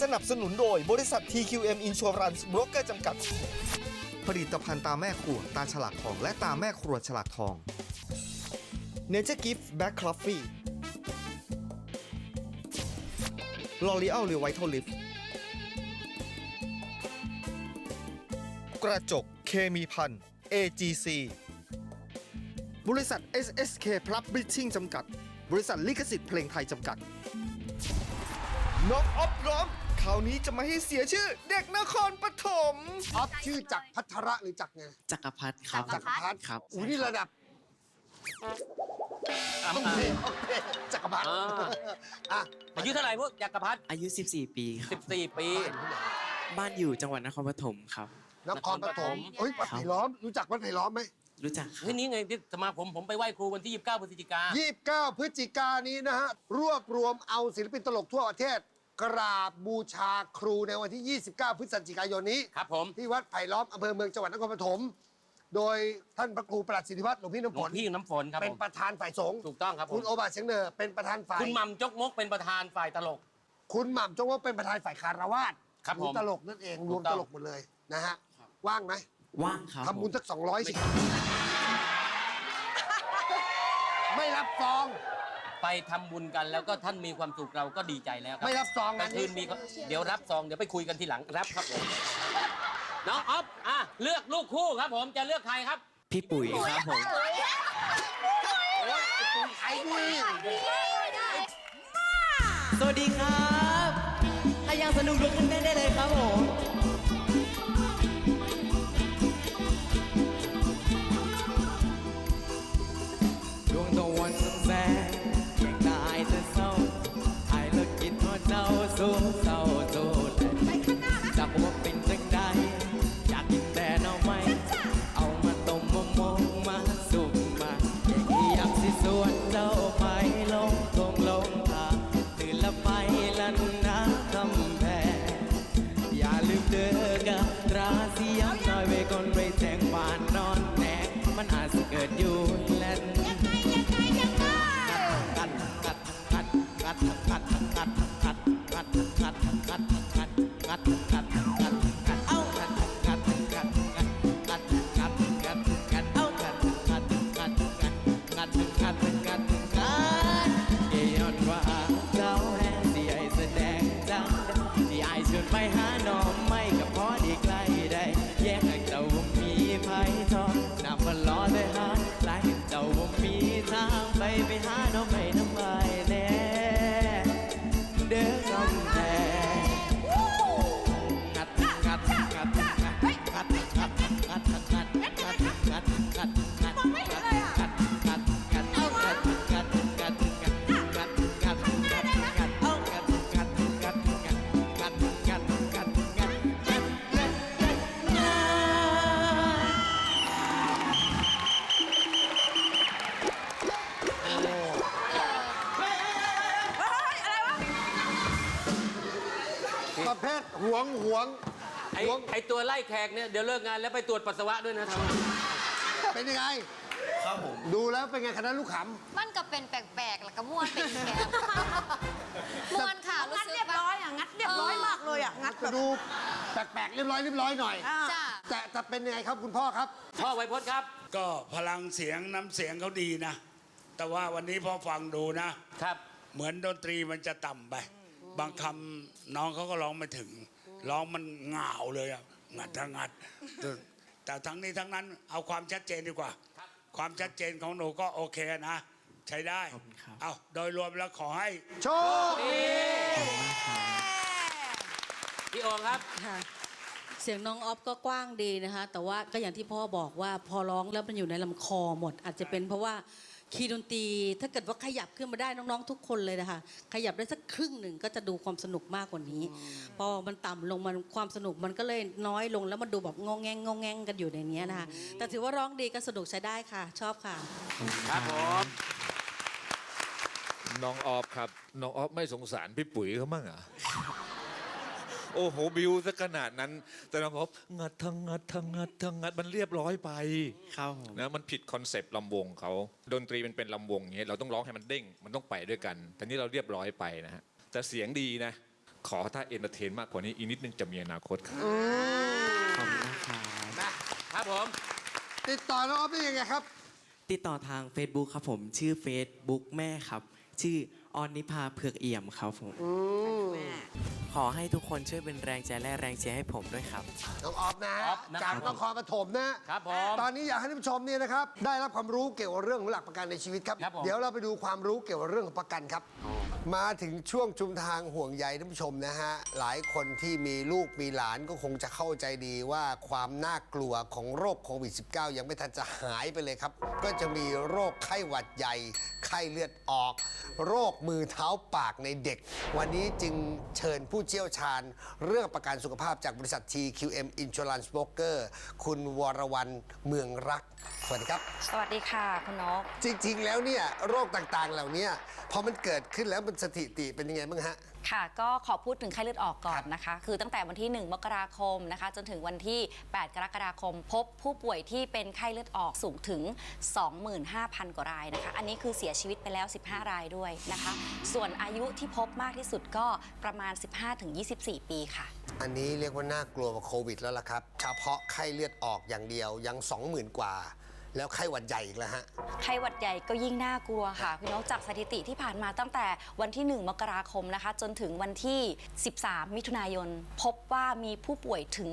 สนับสนุนโดยบริษัท TQM Insurance Broker จำกัด ผลิตภัณฑ์ตาแม่ขวดตาฉลากทอง และตาแม่ครัวฉลากทอง Nature Gift Black Coffee L'Oreal r e v i t a l Lift กระจกเคมีพัน AGC บริษัท SSK Plus Bleaching จำกัด บริษัทลิขสิทธิ์เพลงไทยจำกัด น้องออฟร้อมคราวนี้จะไม่ให้เสียชื่อ เด็กนครปฐมออฟชื่อจักรพัทระหรือจักรไง จักรพัฒครับ จักรพัฒครับอุ้ยนี่ระดับโอเคโอเคจักรพัฒอ่า อะอายุเท่าไหร่พวกจักรพัฒน์อายุ 14 ปีครับ 14 ปี บ้านอยู่จังหวัดนครปฐมครับ นครปฐมเฮ้ยวัดไผ่ล้อม รู้จักวัดไผ่ล้อมไหม รู้จักครับที่นี้ไงที่สมาคมผมไปไหว้ครูวันที่ 29พฤศจิกายี่สิบเก้าพฤศจิกายนนี้นะฮะ รวบรวมเอาศิลปินตลกทั่วประเทศ กราบบูชาครูในวันที่ 29 พฤศจิกายนนี้ครับผมที่วัดไผ่ล้อมอำเภอเมืองจังหวัดนครปฐม โดยท่านพระครูประหลัดสิทธิวัฒน์หลวงพี่หลน้ำฝวงนพี่น้ำฝนครับเป็นผมประธานฝ่ายสงฆ์ถูกต้องครับผคุมณโอบาเสียงเนอเป็นประธานฝ่าย คุณหม่ำจกมกเป็นประธานฝ่ายตลก คุณหม่ำจงว่าเป็นประธานฝ่ายคารวาสครับหรือผมตลกนั่นเองถูรวมกต้ตองลกหมดเลยนะฮะ ว่างไหม ว่างครับทำบุญผมสักสองร้อยสิ ไม่รับซอง ไปทำบุญกันแล้วก็ท่านมีความสุขเราก็ดีใจแล้วครัไม่รับซองกลางคืนมีเดี๋ยวรับซองเดี๋ยวไปคุยกันทีหลังรับครับผมน้องออฟอะเลือกลูกคู่ครับผมจะเลือกใครครับ พี่ปุ๋ยครับผม ไอ้ดีสวัสดีครับถ้ายังสนุกลุกขึ้นเต้นได้เลยครับผม วงหวงไอหวงไอตัวไล่แขกเนี่ยเดี๋ยวเลิกงานแล้วไปตรวจปัสสาวะด้วยนะครับเป็นยังไง ครับผม ดูแล้วเป็นไงคณะลูกขมันก็เป็นแปลกๆแล้วก็ม่วนเป็นแบบม่วนค่ะงัดสึกเรียบร้อยอะงัดเรียบร้อยมากเลยอะงัดำแบจะบ ดูแปลกๆเรียบร้อยเรียบร้อยหน่อย อ่า จ้าแต่จะเป็นยังไงครับคุณพ่อครับ พ่อไวพจน์ครับ ก็พลังเสียงน้ำเสียงเขาดีนะ แต่ว่าวันนี้พอฟังดูนะ ครับ เหมือนดนตรีมันจะต่ำไป บางคำน้องเขาก็ร้องไม่ถึง ร้องมันเหงาเลยอะงัดทั้งงัดแต่แต่ทั้งนี้ทั้งนั้นเอาความชัดเจนดีกว่า ความชัดเจนของหนูก็โอเคนะ ใช้ได้ขอบคุณครับเอาโดยรวมแล้วขอให้ โชคดีพี่โองครับค่ะเสียงน้องออฟก็กว้างดีนะคะ แต่ว่าก็อย่างที่พ่อบอกว่าพอร้องแล้วมันอยู่ในลำคอหมด อาจจะเป็นเพราะว่า คีย์ดนตรีถ้าเกิดว่าขยับขึ้นมาได้น้องๆทุกคนเลยนะคะขยับได้สักครึ่งหนึ่งก็จะดูความสนุกมากกว่านี้ พอมันต่ำลงมันความสนุกมันก็เลยน้อยลงแล้วมันดูแบบงงแงงงงแงงกันอยู่ในเนี้ยนะคะแต่ถือว่าร้องดีก็สนุกใช้ได้ค่ะ ชอบค่ะครับผมน้องออฟครับน้องออฟไม่สงสารพี่ปุ๋ยเขาบ้างเหรอโโอ้โหบิวซะขนาดนั้น แต่น้องออฟงัดทั้งงัดทั้งงัดทั้งงัดมันเรียบร้อยไปครับผมนะมันผิดคอนเซปต์ลำวงเขาดนตรีมันเป็นลำวงอย่างเงี้ยเราต้องร้องให้มันเด้งมันต้องไปด้วยกัน แต่นี่เราเรียบร้อยไปนะฮะแต่เสียงดีนะ ขอถ้าเอนเตอร์เทนมากกว่านี้อีกนิดนึงจะมีอนาคตครับขอบคุณนะครับครับผม ติดต่อน้องออฟได้ยังไงครับ ติดต่อทาง Facebook ครับผม ชื่อ Facebook แม่ครับ ชื่อออนนิพาเผือกเอี่ยมครับผม ขอให้ทุกคนช่วยเป็นแรงใจและแรงเชียร์ให้ผมด้วยครับ น้องออฟนะออฟนะครับจากนครปฐมนะครับผมตอนนี้อยากให้ท่านผู้ชมเนี่ยนะครับได้รับความรู้เกี่ยวกับเรื่องของหลักประกันในชีวิตครับ ครับผม เดี๋ยวเราไปดูความรู้เกี่ยวกับเรื่องของประกันครับ มาถึงช่วงชุมทางห่วงใยท่านผู้ชมนะฮะ หลายคนที่มีลูกมีหลานก็คงจะเข้าใจดีว่าความน่ากลัวของโรคโควิด -19 ยังไม่ทันจะหายไปเลยครับ ก็จะมีโรคไข้หวัดใหญ่ ไข้เลือดออก โรคมือเท้าปากในเด็ก วันนี้จึงเชิญผู้เชี่ยวชาญ เรื่องประกันสุขภาพจากบริษัท TQM Insurance Broker คุณวรวรรณเมืองรักสวัสดีครับ สวัสดีค่ะ คุณนก จริงๆ แล้วเนี่ยโรคต่างๆ เหล่านี้พอมันเกิดขึ้นแล้วมันสถิติเป็นยังไงบ้างฮะ ค่ะ ก็ขอพูดถึงไข้เลือดออกก่อนนะคะ คือตั้งแต่วันที่ 1 มกราคมนะคะ จนถึงวันที่ 8 กรกฎาคม พบผู้ป่วยที่เป็นไข้เลือดออกสูงถึง 25,000 กว่ารายนะคะ อันนี้คือเสียชีวิตไปแล้ว 15 รายด้วยนะคะ ส่วนอายุที่พบมากที่สุดก็ประมาณ 15-24 ปีค่ะ อันนี้เรียกว่าน่ากลัวกว่าโควิดแล้วล่ะครับ เฉพาะไข้เลือดออกอย่างเดียวยัง 20,000 กว่า แล้วไข้หวัดใหญ่อีกแล้วฮะ ไข้หวัดใหญ่ก็ยิ่งน่ากลัวค่ะพี่นกจากสถิติที่ผ่านมาตั้งแต่วันที่ 1 มกราคมนะคะ จนถึงวันที่ 13 มิถุนายน พบว่ามีผู้ป่วยถึง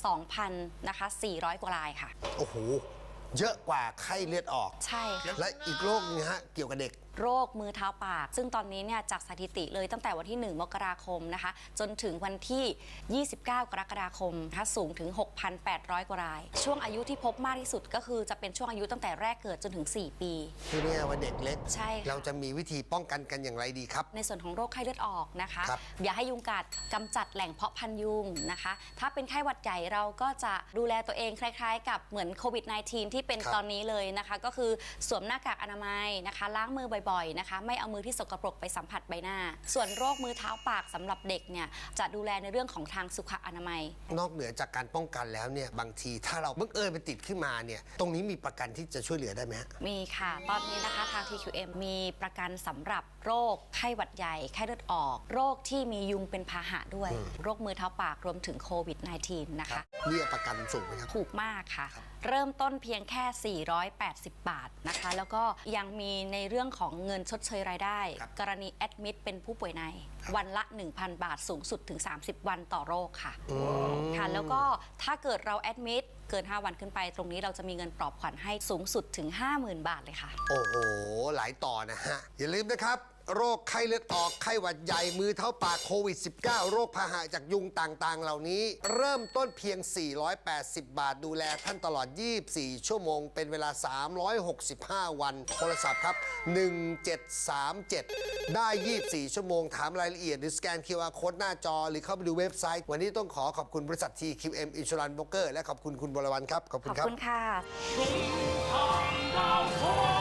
1,200,000นะคะ400 กว่ารายค่ะ โอ้โห เยอะกว่าไข้เลือดออก ใช่ค่ะและอีกโรคนึงฮะ เกี่ยวกับเด็กโรคมือเท้าปาก ซึ่งตอนนี้เนี่ยจากสถิติเลยตั้งแต่วันที่ 1 มกราคมนะคะ จนถึงวันที่ 29 กรกฎาคมนะคะสูงถึง 6,800 กว่าราย ช่วงอายุที่พบมากที่สุดก็คือจะเป็นช่วงอายุตั้งแต่แรกเกิดจนถึง 4 ปี คือเนี่ยว่าเด็กเล็ก ใช่ค่ะ เราจะมีวิธีป้องกันกันอย่างไรดีครับ ในส่วนของโรคไข้เลือดออกนะคะ ครับ อย่าให้ยุงกัดกำจัดแหล่งเพาะพันธุ์ยุงนะคะ ถ้าเป็นไข้หวัดใหญ่เราก็จะดูแลตัวเองคล้าย ๆ กับเหมือนโควิด -19 ที่เป็นครับ ตอนนี้เลยนะคะ ก็คือสวมหน้ากากอนามัยนะคะ ล้างมือบ่อยๆนะคะ ไม่เอามือที่สกปรกไปสัมผัสใบหน้า ส่วนโรคมือเท้าปากสำหรับเด็กเนี่ยจะดูแลในเรื่องของทางสุขอนามัย นอกเหนือจากการป้องกันแล้วเนี่ยบางทีถ้าเราบังเอิญไปติดขึ้นมาเนี่ยตรงนี้มีประกันที่จะช่วยเหลือได้ไหมฮะมีค่ะ ตอนนี้นะคะทาง TQM มีประกันสำหรับโรคไข้หวัดใหญ่ไข้เลือดออก โรคที่มียุงเป็นพาหะด้วย โรคมือเท้าปากรวมถึงโควิด -19 นะคะเบี้ยประกันสูงไหมครับถูกมากค่ะ เริ่มต้นเพียงแค่ 480 บาทนะคะ แล้วก็ยังมีในเรื่องของเงินชดเชยรายได้ ครับกรณีแอดมิดเป็นผู้ป่วยในวันละ 1,000 บาทสูงสุดถึง 30 วันต่อโรคค่ะค่ะ แล้วก็ถ้าเกิดเราแอดมิดเกิน 5 วันขึ้นไป ตรงนี้เราจะมีเงินปลอบขวัญให้สูงสุดถึง 50,000 บาทเลยค่ะ โอ้โห หลายต่อนะฮะ อย่าลืมนะครับ โรคไข้เลือดออกไข้หวัดใหญ่มือเท้าปากโควิด -19 โรคพาหะจากยุงต่างๆ เหล่านี้ เริ่มต้นเพียง 480 บาทดูแลท่านตลอด 24 ชั่วโมง เป็นเวลา 365 วัน โทรศัพท์ครับ 1737 ได้ 24 ชั่วโมงถามรายละเอียด หรือสแกน QR โค้ดหน้าจอ หรือเข้าไปดูเว็บไซต์ วันนี้ต้องขอขอบคุณบริษัท TQM Insurance Broker และขอบคุณคุณบรวันครับขอบคุณอบครับ คุณค่ะทางดาวทอง